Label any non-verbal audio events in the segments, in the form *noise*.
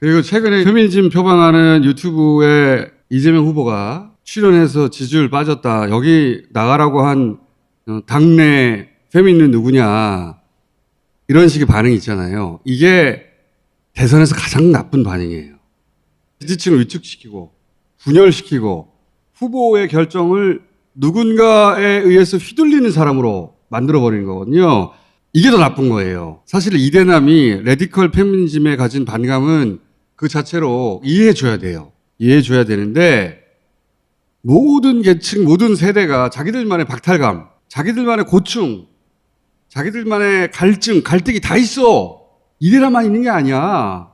그리고 최근에 페미니즘 표방하는 유튜브에 이재명 후보가 출연해서 지지율 빠졌다. 여기 나가라고 한 어, 당내 페미니는 누구냐. 이런 식의 반응이 있잖아요. 이게 대선에서 가장 나쁜 반응이에요. 지지층을 위축시키고 분열시키고 후보의 결정을 누군가에 의해서 휘둘리는 사람으로 만들어버리는 거거든요. 이게 더 나쁜 거예요. 사실 이대남이 레디컬 페미니즘에 가진 반감은 그 자체로 이해해줘야 돼요. 이해해줘야 되는데 모든 계층, 모든 세대가 자기들만의 박탈감, 자기들만의 고충, 자기들만의 갈증, 갈등이 다 있어. 이대남만 있는 게 아니야.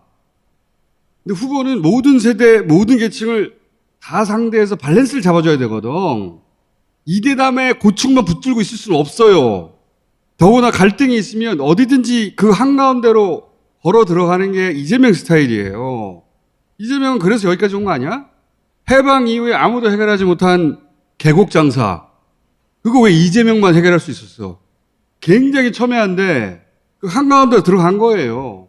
근데 후보는 모든 세대, 모든 계층을 다 상대해서 밸런스를 잡아줘야 되거든. 이대남의 고충만 붙들고 있을 수는 없어요. 더구나 갈등이 있으면 어디든지 그 한가운데로 걸어 들어가는 게 이재명 스타일이에요. 이재명은 그래서 여기까지 온 거 아니야? 해방 이후에 아무도 해결하지 못한 계곡 장사. 그거 왜 이재명만 해결할 수 있었어? 굉장히 첨예한데 그 한가운데 들어간 거예요.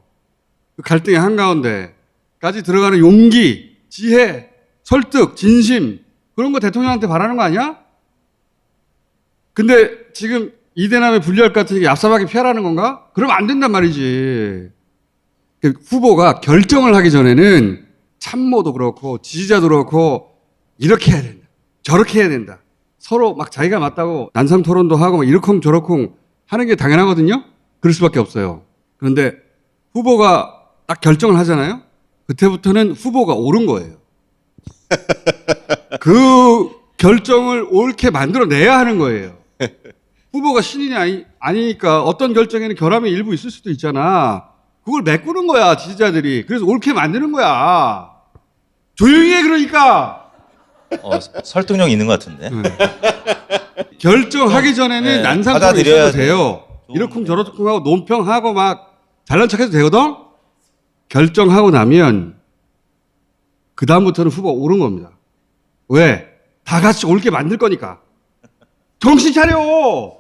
그 갈등의 한가운데까지 들어가는 용기, 지혜, 설득, 진심 그런 거 대통령한테 바라는 거 아니야? 근데 지금 이대남의 분리할 것 같으니까 얍삽하게 피하라는 건가? 그러면 안 된단 말이지. 그 후보가 결정을 하기 전에는 참모도 그렇고 지지자도 그렇고 이렇게 해야 된다. 저렇게 해야 된다. 서로 막 자기가 맞다고 난상 토론도 하고 막 이러쿵 저러쿵 하는 게 당연하거든요. 그럴 수밖에 없어요. 그런데 후보가 딱 결정을 하잖아요. 그때부터는 후보가 옳은 거예요. *laughs* 그 결정을 옳게 만들어내야 하는 거예요. 후보가 신인이 아니, 아니니까 어떤 결정에는 결함이 일부 있을 수도 있잖아. 그걸 메꾸는 거야, 지지자들이. 그래서 옳게 만드는 거야. 조용히 해, 그러니까. 어, 서- 설득력 있는 것 같은데. 결정하기 전에는 네, 받아들여야 있어도 돼요. 좋은 이러쿵 저러쿵 하고 논평하고 막 잘난 척해도 되거든? 결정하고 나면 그다음부터는 후보가 옳은 겁니다. 왜? 다 같이 옳게 만들 거니까. 정신 차려!